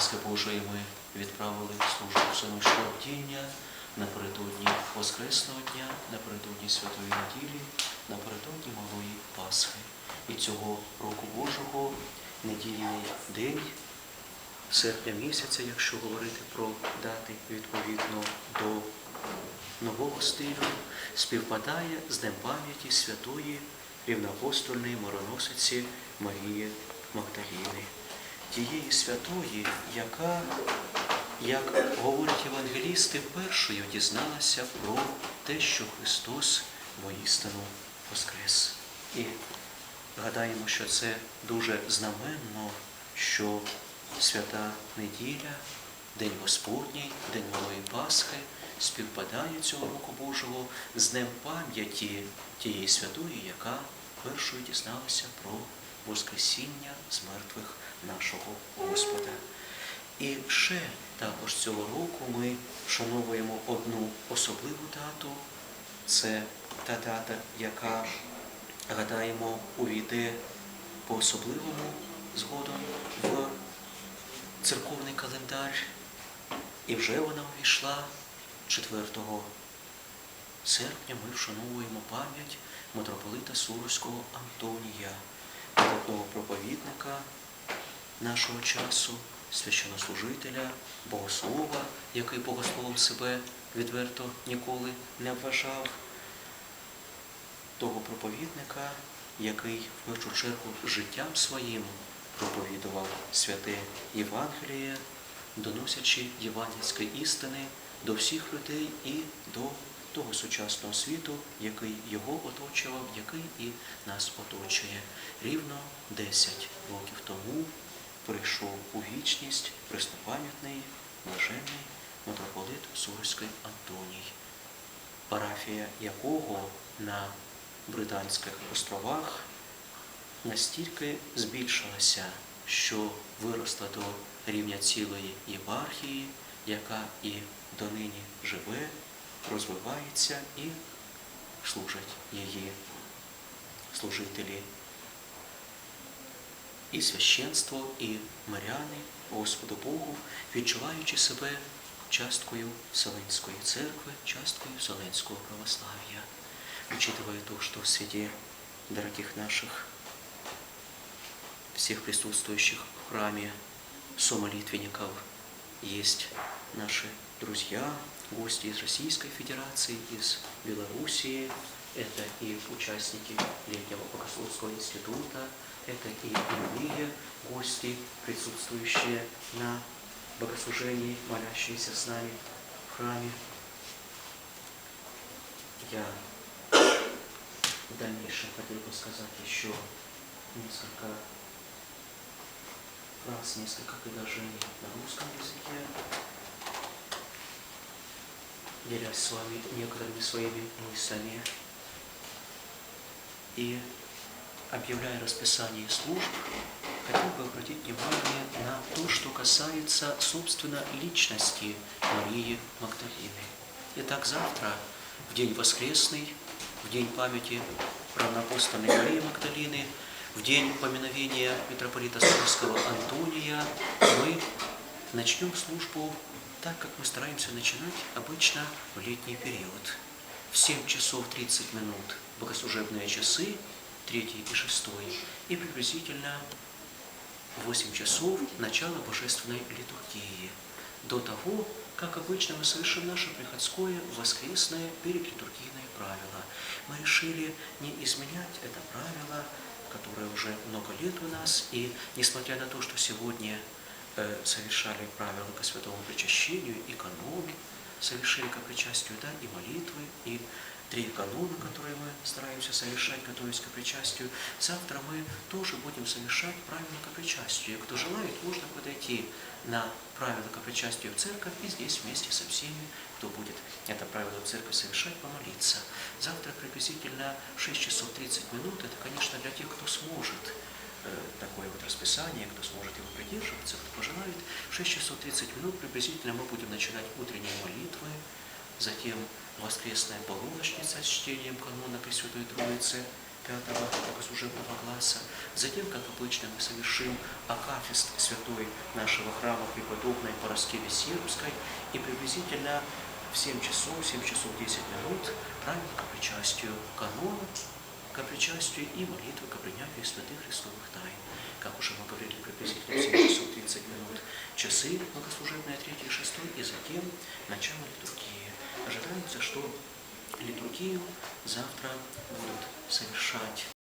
ласки Божої ми відправили службу сонячного бдіння напередодні Воскресного дня, напередодні Святої неділі, напередодні Малої Пасхи. І цього року Божого недільний день серпня місяця, якщо говорити про дати відповідно до нового стилю, співпадає з Днем пам'яті святої рівноапостольної мороносиці Марії Магдаліни, тієї святої, яка, як говорять євангелісти, першою дізналася про те, що Христос воістину воскрес. І гадаємо, що це дуже знаменно, що свята неділя, День Господній, День Малої Пасхи співпадає цього року Божого з Днем пам'яті тієї святої, яка першою дізналася про Воскресіння з мертвих нашого Господа. І ще також цього року ми вшановуємо одну особливу дату. Це та дата, яка, гадаємо, увійде по-особливому згодом в церковний календар. І вже вона увійшла 4 серпня ми вшановуємо пам'ять митрополита Суровського Антонія, проповідника нашого часу, священнослужителя, богослова, який богословом себе відверто ніколи не вважав, того проповідника, який в першу чергу життям своїм проповідував святе Євангеліє, доносячи євангельські істини до всіх людей і до того сучасного світу, який його оточував, який і нас оточує. Рівно 10 років тому прийшов у вічність преснопам'ятний блаженний митрополит Сурський Антоній, парафія якого на Британських островах настільки збільшилася, що виросла до рівня цілої єпархії, яка і донині живе, розвивається і служать її служителі. І священство, і миряни, Господу Богу, відчуваючи себе часткою Вселенської церкви, часткою Вселенського православия. Учитывая то, что среди дорогих наших всех присутствующих в храме сомолитвенников есть наши друзья, гости из Российской Федерации, из Белоруссии, это и участники Летнего Богословского института, это и иные гости, присутствующие на богослужении, молящиеся с нами в храме. Я в дальнейшем хотел бы сказать еще несколько фраз, несколько предложений на русском языке, делясь с вами некоторыми своими мыслями. И объявляя расписание служб, хотел бы обратить внимание на то, что касается, собственно, личности Марии Магдалины. Итак, завтра, в день воскресный, в день памяти равноапостольной Марии Магдалины, в день поминовения митрополита Сурского Антония, мы начнем службу так, как мы стараемся начинать обычно в летний период. В 7 часов 30 минут богослужебные часы, третий и шестой, и приблизительно в 8 часов начало божественной литургии. До того, как обычно мы совершим наше приходское воскресное передлитургийное правило. Мы решили не изменять это правило, которое уже много лет у нас, и несмотря на то, что сегодня совершали правила ко святому причащению и каноны, совершили ко причастию, да, и молитвы, и три канона, которые мы стараемся совершать, готовясь к причастию. Завтра мы тоже будем совершать правила ко причастию. Кто желает, можно подойти на правила ко причастию в церковь и здесь вместе со всеми, кто будет это правило в церковь совершать, помолиться. Завтра приблизительно 6 часов 30 минут. Это, конечно, для тех, кто сможет э, такое вот расписание, кто сможет его придерживаться, кто пожелает. В 6 часов 30 минут приблизительно мы будем начинать утренние молитвы, затем воскресная полуночница с чтением канона Пресвятой Троицы, пятого богослужебного класса. Затем, как обычно, мы совершим акафист святой нашего храма преподобной Пороскеве Сербской и приблизительно в 7 часов, 7 часов 10 минут к причастию канона, к причастию и молитвы к принятию святых Христовых тайн. Как уже мы говорили, приблизительно в 7 часов 30 минут часы богослужебные 3 и 6, и затем начало литургии. Ожидается, что литургию завтра будут совершать